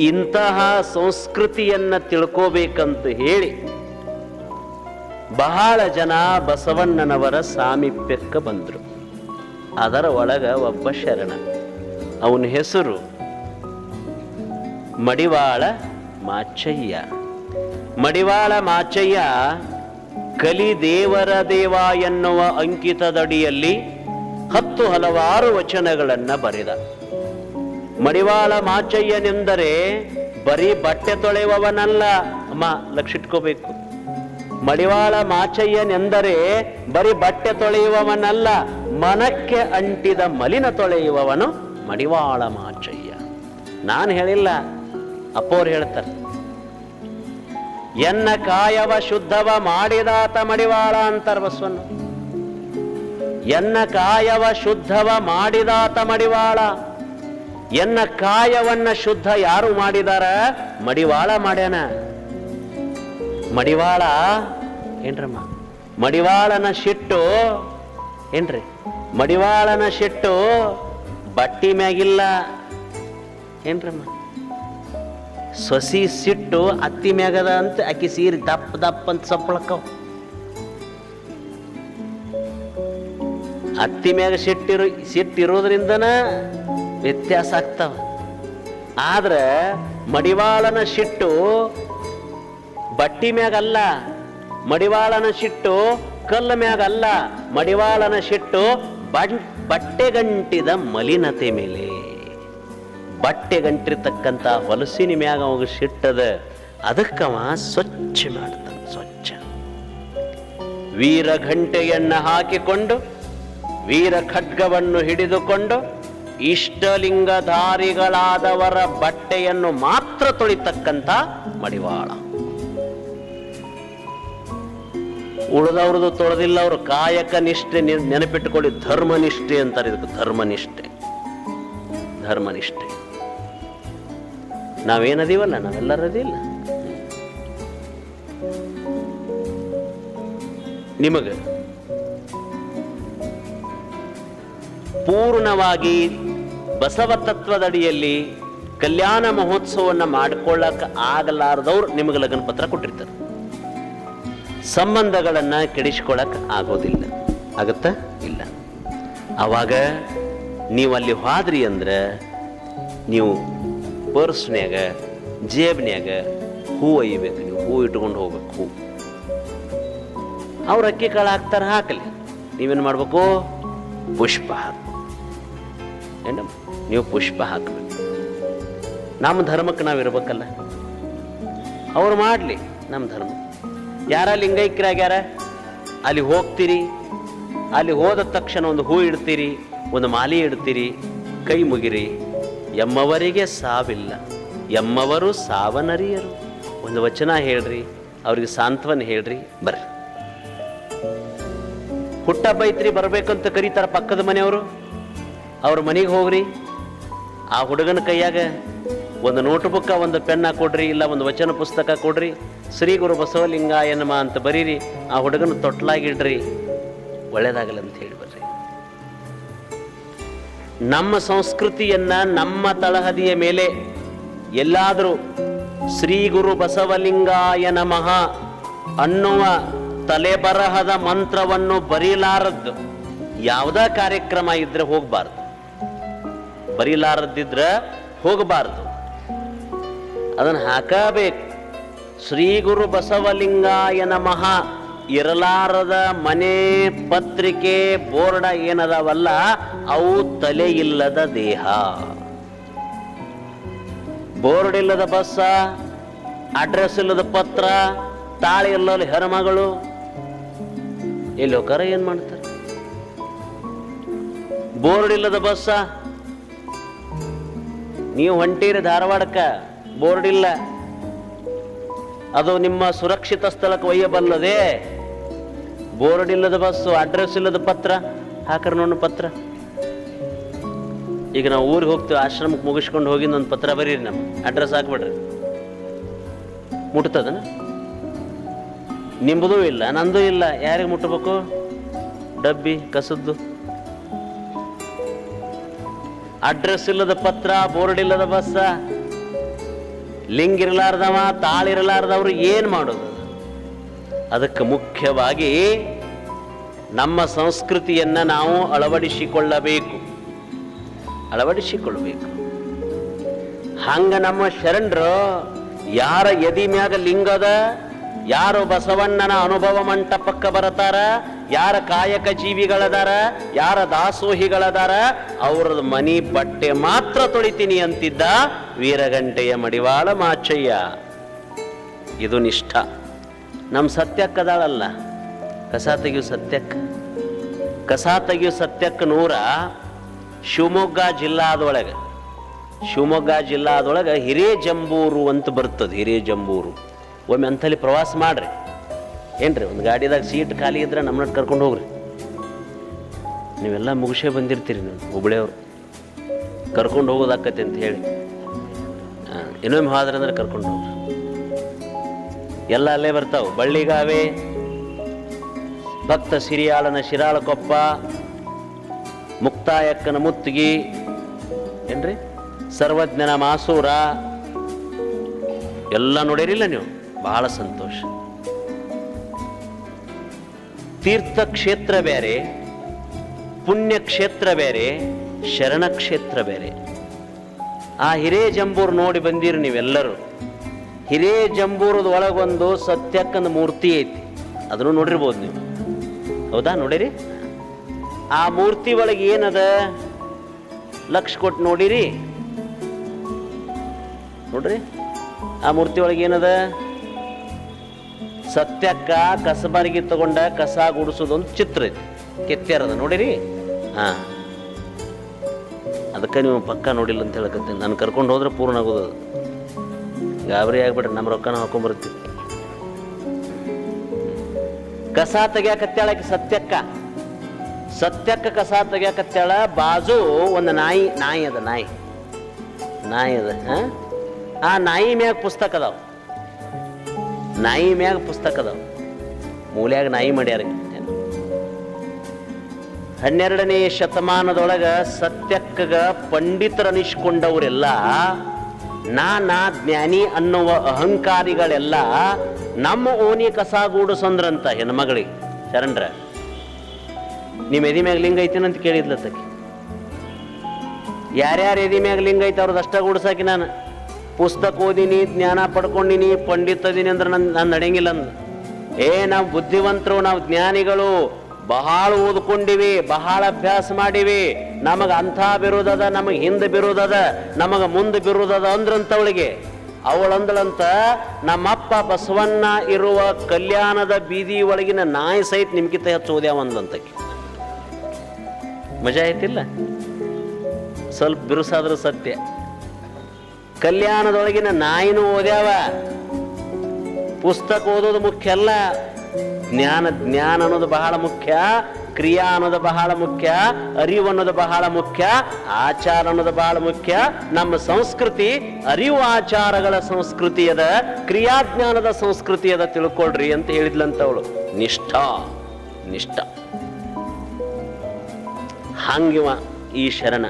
ಇಂತಹ ಸಂಸ್ಕೃತಿಯನ್ನ ತಿಳ್ಕೋಬೇಕಂತ ಹೇಳಿ ಬಹಳ ಜನ ಬಸವಣ್ಣನವರ ಸಾಮೀಪ್ಯಕ್ಕೆ ಬಂದರು. ಅದರ ಒಳಗ ಒಬ್ಬ ಶರಣ, ಅವನ ಹೆಸರು ಮಡಿವಾಳ ಮಾಚಯ್ಯ. ಮಡಿವಾಳ ಮಾಚಯ್ಯ ಕಲಿ ದೇವರ ದೇವ ಎನ್ನುವ ಅಂಕಿತದಡಿಯಲ್ಲಿ ಹತ್ತು ಹಲವಾರು ವಚನಗಳನ್ನು ಬರೆದ. ಮಡಿವಾಳ ಮಾಚಯ್ಯನೆಂದರೆ ಬರೀ ಬಟ್ಟೆ ತೊಳೆಯುವವನಲ್ಲ. ಅಮ್ಮ, ಲಕ್ಷಿಟ್ಕೋಬೇಕು. ಮಡಿವಾಳ ಮಾಚಯ್ಯನೆಂದರೆ ಬರೀ ಬಟ್ಟೆ ತೊಳೆಯುವವನಲ್ಲ. ಮನಕ್ಕೆ ಅಂಟಿದ ಮಲಿನ ತೊಳೆಯುವವನು ಮಡಿವಾಳ ಮಾಚಯ್ಯ ನಾನು ಹೇಳಿಲ್ಲ, ಅಪ್ಪೋರು ಹೇಳ್ತಾರೆ. ಎನ್ನ ಕಾಯವ ಶುದ್ಧವ ಮಾಡಿದಾತ ಮಡಿವಾಳ ಅಂತಾರ ಬಸವಣ್ಣ. ಎನ್ನ ಕಾಯವ ಶುದ್ಧವ ಮಾಡಿದಾತ ಮಡಿವಾಳ. ಎನ್ನ ಕಾಯವನ್ನ ಶುದ್ಧ ಯಾರು ಮಾಡಿದಾರ? ಮಡಿವಾಳ ಮಾಡ್ಯಾನ. ಮಡಿವಾಳ, ಏನ್ರಮ್ಮ? ಮಡಿವಾಳನ ಶಿಟ್ಟು, ಏನ್ರಿ? ಮಡಿವಾಳನ ಶಿಟ್ಟು ಬಟ್ಟಿ ಮ್ಯಾಗಿಲ್ಲ. ಏನ್ರಮ್ಮ? ಸೊಸಿ ಸಿಟ್ಟು ಅತ್ತಿ ಮ್ಯಾಗದ ಅಂತ ಅಕ್ಕಿ ಸೀರೆ ದಪ್ಪ ದಪ್ಪ ಅಂತ ಸಪ್ಪಳಕ್ಕವ್. ಅತ್ತಿ ಮ್ಯಾಗ ಸಿಟ್ಟಿರು ಸಿಟ್ಟಿರೋದ್ರಿಂದನ ವ್ಯತ್ಯಾಸ ಆಗ್ತಾವ. ಆದ್ರೆ ಮಡಿವಾಳನ ಶಿಟ್ಟು ಬಟ್ಟಿ ಮ್ಯಾಗಲ್ಲ, ಮಡಿವಾಳನ ಶಿಟ್ಟು ಕಲ್ಲ ಮ್ಯಾಗಲ್ಲ, ಮಡಿವಾಳನ ಶಿಟ್ಟು ಬಟ್ಟೆ ಬಟ್ಟೆಗಂಟಿದ ಮಲಿನತೆ ಮೇಲೆ. ಬಟ್ಟೆಗಂಟಿರ್ತಕ್ಕಂಥ ಹೊಲಸಿನ ಮ್ಯಾಗ ಅವಾಗ ಸಿಟ್ಟದ ಅದಕ್ಕವ ಸ್ವಚ್ಛ ಮಾಡ್ತಾನೆ, ಸ್ವಚ್ಛ. ವೀರ ಘಂಟೆಯನ್ನ ಹಾಕಿಕೊಂಡು ವೀರ ಖಡ್ಗವನ್ನು ಹಿಡಿದುಕೊಂಡು ಇಷ್ಟಲಿಂಗಧಾರಿಗಳಾದವರ ಬಟ್ಟೆಯನ್ನು ಮಾತ್ರ ತೊಳಿತಕ್ಕಂಥ ಮಡಿವಾಳ. ಉಳಿದವ್ರದ್ದು ತೊಳೆದಿಲ್ಲ, ಅವರು ಕಾಯಕ ನಿಷ್ಠೆ ನೆನಪಿಟ್ಟುಕೊಳ್ಳಿ, ಧರ್ಮನಿಷ್ಠೆ ಅಂತಾರೆ ಇದಕ್ಕೆ, ಧರ್ಮನಿಷ್ಠೆ. ಧರ್ಮನಿಷ್ಠೆ. ನಾವೇನದೀವಲ್ಲ, ನಾವೆಲ್ಲರದಿಲ್ಲ. ನಿಮಗೆ? ಪೂರ್ಣವಾಗಿ ಬಸವ ತತ್ವದಡಿಯಲ್ಲಿ ಕಲ್ಯಾಣ ಮಹೋತ್ಸವವನ್ನು ಮಾಡ್ಕೊಳ್ಳಕ್ಕೆ ಆಗಲಾರದವ್ರು ನಿಮಗೆ ಲಗ್ನ ಪತ್ರ ಕೊಟ್ಟಿರ್ತಾರೆ. ಸಂಬಂಧಗಳನ್ನು ಕೆಡಿಸ್ಕೊಳಕ್ಕೆ ಆಗೋದಿಲ್ಲ. ಆಗುತ್ತಾ? ಇಲ್ಲ. ಆವಾಗ ನೀವು ಅಲ್ಲಿ ಹಾದ್ರಿ ಅಂದ್ರೆ ನೀವು ಪರ್ಸ್ನ್ಯಾಗ, ಜೇಬ್ನ್ಯಾಗ ಹೂ ಒಯ್ಯಬೇಕು, ನೀವು ಹೂ ಇಟ್ಕೊಂಡು ಹೋಗ್ಬೇಕು, ಹೂ. ಅವ್ರು ಅಕ್ಕಿ ಕಾಳು ಹಾಕ್ತಾರೆ, ಹಾಕಲಿ. ನೀವೇನು ಮಾಡಬೇಕು? ಪುಷ್ಪ ಏನು? ನೀವು ಪುಷ್ಪ ಹಾಕಬೇಕು. ನಮ್ಮ ಧರ್ಮಕ್ಕೆ ನಾವು ಇರಬೇಕಲ್ಲ. ಅವ್ರು ಮಾಡಲಿ ನಮ್ಮ ಧರ್ಮ. ಯಾರ ಲಿಂಗೈಕ್ಯರಾಗ್ಯಾರ? ಅಲ್ಲಿ ಹೋಗ್ತೀರಿ. ಅಲ್ಲಿ ಹೋದ ತಕ್ಷಣ ಒಂದು ಹೂ ಇಡ್ತೀರಿ, ಒಂದು ಮಾಲಿ ಇಡ್ತೀರಿ, ಕೈ ಮುಗಿರಿ. ಎಮ್ಮವರಿಗೆ ಸಾವಿಲ್ಲ. ಎಮ್ಮವರು ಸಾವನರಿಯರು. ಒಂದು ವಚನ ಹೇಳ್ರಿ, ಅವ್ರಿಗೆ ಸಾಂತ್ವನ ಹೇಳ್ರಿ, ಬರ್ರಿ. ಹುಟ್ಟ ಬೈತ್ರಿ, ಬರ್ಬೇಕಂತ ಕರೀತಾರ ಪಕ್ಕದ ಮನೆಯವರು? ಅವ್ರ ಮನೆಗೆ ಹೋಗ್ರಿ. ಆ ಹುಡುಗನ ಕೈಯಾಗ ಒಂದು ನೋಟ್ ಬುಕ್ಕ ಒಂದು ಪೆನ್ನ ಕೊಡ್ರಿ, ಇಲ್ಲ ಒಂದು ವಚನ ಪುಸ್ತಕ ಕೊಡ್ರಿ. ಶ್ರೀ ಗುರು ಬಸವಲಿಂಗಾಯನಮ ಅಂತ ಬರೀರಿ. ಆ ಹುಡುಗನ ತೊಟ್ಲಾಗಿಡ್ರಿ. ಒಳ್ಳೇದಾಗಲ್ಲ ಅಂತ ಹೇಳಿ ಬರ್ರಿ. ನಮ್ಮ ಸಂಸ್ಕೃತಿಯನ್ನ ನಮ್ಮ ತಳಹದಿಯ ಮೇಲೆ ಎಲ್ಲಾದರೂ ಶ್ರೀ ಗುರು ಬಸವಲಿಂಗಾಯ ನಮಃ ಅನ್ನುವ ತಲೆಬರಹದ ಮಂತ್ರವನ್ನು ಬರೀಲಾರದ್ದು ಯಾವುದೇ ಕಾರ್ಯಕ್ರಮ ಇದ್ರೆ ಹೋಗಬಾರ್ದು. ಬರೀಲಾರದಿದ್ರ ಹೋಗಬಾರ್ದು. ಅದನ್ನು ಹಾಕಬೇಕು. ಶ್ರೀ ಗುರು ಬಸವಲಿಂಗಾಯ ನಮಃ. ಇರಲಾರದ ಮನೆ ಪತ್ರಿಕೆ ಬೋರ್ಡ ಏನದವಲ್ಲ, ಅವು ತಲೆ ಇಲ್ಲದ ದೇಹ. ಬೋರ್ಡ್ ಇಲ್ಲದ ಬಸ್ಸ ಅಡ್ರೆಸ್ ಇಲ್ಲದ ಪತ್ರ, ತಾಳಿ ಇಲ್ಲದ ಹೆರಮಗಳು ಇಲ್ಲಿ ಹೋಗಾರ ಏನ್ ಮಾಡ್ತಾರೆ? ಬೋರ್ಡ್ ಇಲ್ಲದ ಬಸ್ಸ ನೀವು ಹೊಂಟೀರಿ ಧಾರವಾಡಕ್ಕೆ. ಬೋರ್ಡ್ ಇಲ್ಲ. ಅದು ನಿಮ್ಮ ಸುರಕ್ಷಿತ ಸ್ಥಳಕ್ಕೆ ಒಯ್ಯಬಲ್ಲದೆ. ಬೋರ್ಡ್ ಇಲ್ಲದ ಬಸ್ಸು ಅಡ್ರೆಸ್ ಇಲ್ಲದ ಪತ್ರ. ಹಾಕರ್ ನೋಡು ಪತ್ರ. ಈಗ ನಾವು ಊರಿಗೆ ಹೋಗ್ತೀವಿ, ಆಶ್ರಮಕ್ಕೆ ಮುಗಿಸ್ಕೊಂಡು ಹೋಗಿ ಒಂದು ಪತ್ರ ಬರೀರಿ ನಮ್ಮ ಅಡ್ರೆಸ್ ಹಾಕ್ಬಿಡ್ರಿ. ಮುಟ್ತದನ? ನಿಂಬುದೂ ಇಲ್ಲ, ನಂದು ಇಲ್ಲ. ಯಾರಿಗೆ ಮುಟ್ಟಬೇಕು ಡಬ್ಬಿ, ಕಸದ್ದು. ಅಡ್ರೆಸ್ ಇಲ್ಲದ ಪತ್ರ ಬೋರ್ಡ್ ಇಲ್ಲದ ಬಸ್ಸ ಲಿಂಗ್ ಇರಲಾರ್ದವ ತಾಳಿರಲಾರ್ದವ್ರು ಏನು ಮಾಡೋದು? ಅದಕ್ಕೆ ಮುಖ್ಯವಾಗಿ ನಮ್ಮ ಸಂಸ್ಕೃತಿಯನ್ನು ನಾವು ಅಳವಡಿಸಿಕೊಳ್ಳಬೇಕು. ಅಳವಡಿಸಿಕೊಳ್ಳಬೇಕು. ಹಂಗ ನಮ್ಮ ಶರಣರು ಯಾರ ಎದಿ ಮ್ಯಾಗ ಲಿಂಗದ ಯಾರು ಬಸವಣ್ಣನ ಅನುಭವ ಮಂಟಪಕ್ಕೆ ಬರತಾರ ಯಾರ ಕಾಯಕ ಜೀವಿಗಳದಾರ, ಯಾರ ದಾಸೋಹಿಗಳದಾರ ಅವ್ರದ್ದು ಮನಿ ಬಟ್ಟೆ ಮಾತ್ರ ತೊಳಿತೀನಿ ಅಂತಿದ್ದ ವೀರಗಂಟೆಯ ಮಡಿವಾಳ ಮಾಚಯ್ಯ. ಇದು ನಿಷ್ಠ. ನಮ್ಮ ಸತ್ಯಕ್ಕದಾಳಲ್ಲ ಕಸ ತೆಗಿಯು ಸತ್ಯಕ್ಕ. ಕಸ ತೆಗಿಯು ಸತ್ಯಕ್ಕ ನೂರ ಶಿವಮೊಗ್ಗ ಜಿಲ್ಲಾದೊಳಗೆ. ಶಿವಮೊಗ್ಗ ಜಿಲ್ಲಾದೊಳಗೆ ಹಿರೇಜಂಬೂರು ಅಂತ ಬರ್ತದೆ, ಹಿರೇಜಂಬೂರು. ಒಮ್ಮೆ ಅಂಥಲ್ಲಿ ಪ್ರವಾಸ ಮಾಡ್ರಿ. ಏನ್ರಿ, ಒಂದು ಗಾಡಿದಾಗ ಸೀಟ್ ಖಾಲಿ ಇದ್ರೆ ನಮ್ಮನ್ನ ಕರ್ಕೊಂಡು ಹೋಗ್ರಿ. ನೀವೆಲ್ಲ ಮುಗಿಸೇ ಬಂದಿರ್ತೀರಿ ನೀವು, ಹುಬ್ಳಿಯವರು. ಕರ್ಕೊಂಡು ಹೋಗೋದಾಕತಿ ಅಂತ ಹೇಳಿ. ಇನ್ನೊಮ್ಮೆ ಹೋದ್ರೆ ಅಂದ್ರೆ ಕರ್ಕೊಂಡು ಹೋಗ್ರಿ. ಎಲ್ಲ ಅಲ್ಲೇ ಬರ್ತಾವೆ. ಬಳ್ಳಿಗಾವೆ, ಭಕ್ತ ಸಿರಿಯಾಳನ ಶಿರಾಳಕೊಪ್ಪ, ಮುಕ್ತಾಯಕ್ಕನ ಮುತ್ತಿಗೆ, ಏನ್ರಿ? ಸರ್ವಜ್ಞನ ಮಾಸೂರ, ಎಲ್ಲ ನೋಡಿರಿಲ್ಲ ನೀವು? ಬಹಳ ಸಂತೋಷ. ತೀರ್ಥಕ್ಷೇತ್ರ ಬೇರೆ, ಪುಣ್ಯಕ್ಷೇತ್ರ ಬೇರೆ, ಶರಣಕ್ಷೇತ್ರ ಬೇರೆ. ಆ ಹಿರೇಜಂಬೂರು ನೋಡಿ ಬಂದಿರಿ ನೀವೆಲ್ಲರೂ. ಹಿರೇಜಂಬೂರದ ಒಳಗೊಂದು ಸತ್ಯಕ್ಕಂದು ಮೂರ್ತಿ ಐತಿ. ಅದನ್ನು ನೋಡಿರ್ಬೋದು ನೀವು. ಹೌದಾ? ನೋಡಿರಿ? ಆ ಮೂರ್ತಿ ಒಳಗೆ ಏನದ? ಲಕ್ಷ ಕೊಟ್ಟು ನೋಡಿರಿ. ನೋಡ್ರಿ? ಆ ಮೂರ್ತಿ ಒಳಗೆ ಏನದ? ಸತ್ಯಕ್ಕ ಕಸಬಾರಿಗೆ ತಗೊಂಡ ಕಸ ಗುಡಿಸೋದೊಂದು ಚಿತ್ರ ಇದೆ. ಕೆತ್ಯಾರದ ನೋಡಿರಿ? ಹಾ. ಅದಕ್ಕೆ ನೀವು ಪಕ್ಕ ನೋಡಿಲ್ಲ ಅಂತ ಹೇಳಕತ್ತೆ ನಾನು ಕರ್ಕೊಂಡು ಹೋದ್ರೆ ಪೂರ್ಣ ಆಗೋದು ಅದು. ಗಾಬರಿ ಆಗ್ಬಿಟ್ರೆ ನಮ್ಮ ರೊಕ್ಕನ ಹಾಕೊಂಡ್ಬರ್ತೀವಿ ಕಸ ತೆಗಿಯಾಕತ್ಯಾಳಕ್ಕೆ ಸತ್ಯಕ್ಕ. ಸತ್ಯಕ್ಕ ಕಸ ತೆಗಿಯಾಕತ್ಯಾಳ ಬಾಜು ಒಂದು ನಾಯಿ ನಾಯಿ ಅದ, ನಾಯಿ. ನಾಯಿ ಅದ, ಹಾ? ಆ ನಾಯಿ ಮ್ಯಾಗ ಪುಸ್ತಕ ಅದಾವ. ನಾಯಿ ಮ್ಯಾಗ ಪುಸ್ತಕ ಅದಾವ. ಮೂಲ್ಯಾಗ ನಾಯಿ ಮಾಡ್ಯಾರ ಹನ್ನೆರಡನೇ ಶತಮಾನದೊಳಗ ಸತ್ಯಕ್ಕಗ ಪಂಡಿತರನಿಸ್ಕೊಂಡವರೆಲ್ಲ ನಾ ನಾ ಜ್ಞಾನಿ ಅನ್ನುವ ಅಹಂಕಾರಿಗಳೆಲ್ಲ ನಮ್ಮ ಓಣಿ ಕಸಾಗೂಡಿಸಂದ್ರಂತ ಹೆಣ್ಮಗಳಿಗೆ. ಶರಣ್ರ ನಿಮ್ಮ ಎದಿ ಮ್ಯಾಗ ಲಿಂಗ ಐತೇನಂತ ಕೇಳಿದ್ಲತ್ತಕ್ಕೆ ಯಾರ್ಯಾರ ಎದಿ ಮ್ಯಾಗ ಲಿಂಗ ಐತೆ ಅವ್ರದ್ದು ಅಷ್ಟ ಗೂಡ್ಸಾಕಿ ನಾನು? ಪುಸ್ತಕ ಓದಿನಿ ಜ್ಞಾನ ಪಡ್ಕೊಂಡಿನಿ, ಪಂಡಿತದೀನಿ ಅಂದ್ರೆ ನನ್ನ ನಾನು ನಡೆಯಂಗಿಲ್ಲ ಅಂದ. ಏ, ನಾವು ಬುದ್ಧಿವಂತರು, ನಾವು ಜ್ಞಾನಿಗಳು, ಬಹಳ ಓದ್ಕೊಂಡಿವಿ, ಬಹಳ ಅಭ್ಯಾಸ ಮಾಡಿವಿ. ನಮಗೆ ಅಂಥ ಬಿರುದದ, ನಮಗೆ ಹಿಂದೆ ಬಿರುದದ, ನಮಗೆ ಮುಂದೆ ಬಿರುದದ ಅಂದ್ರಂತವಳಿಗೆ. ಅವಳಂದಳಂತ ನಮ್ಮಪ್ಪ ಬಸವಣ್ಣ ಇರುವ ಕಲ್ಯಾಣದ ಬೀದಿ ಒಳಗಿನ ನಾಯಿ ಸಹಿತ ನಿಮ್ಗಿಂತ ಹೆಚ್ಚು ಓದ್ಯಾವ ಅಂದಂತಕ್ಕೆ ಮಜಾ ಆಯ್ತಿಲ್ಲ? ಸ್ವಲ್ಪ ಬಿರುಸಾದ್ರೂ ಸತ್ಯ. ಕಲ್ಯಾಣದೊಳಗಿನ ನಾಯಿನೂ ಓದ್ಯಾವ? ಪುಸ್ತಕ ಓದೋದು ಮುಖ್ಯ ಅಲ್ಲ. ಜ್ಞಾನ ಜ್ಞಾನ ಅನ್ನೋದು ಬಹಳ ಮುಖ್ಯ. ಕ್ರಿಯಾ ಅನ್ನೋದು ಬಹಳ ಮುಖ್ಯ. ಅರಿವು ಅನ್ನೋದು ಬಹಳ ಮುಖ್ಯ. ಆಚಾರ ಅನ್ನೋದು ಬಹಳ ಮುಖ್ಯ. ನಮ್ಮ ಸಂಸ್ಕೃತಿ ಅರಿವು ಆಚಾರಗಳ ಸಂಸ್ಕೃತಿಯದ ಕ್ರಿಯಾಜ್ಞಾನದ ಸಂಸ್ಕೃತಿಯದ ತಿಳ್ಕೊಳ್ರಿ ಅಂತ ಹೇಳಿದ್ಲಂತವಳು. ನಿಷ್ಠ ನಿಷ್ಠ. ಹಂಗಿವ ಈ ಶರಣ.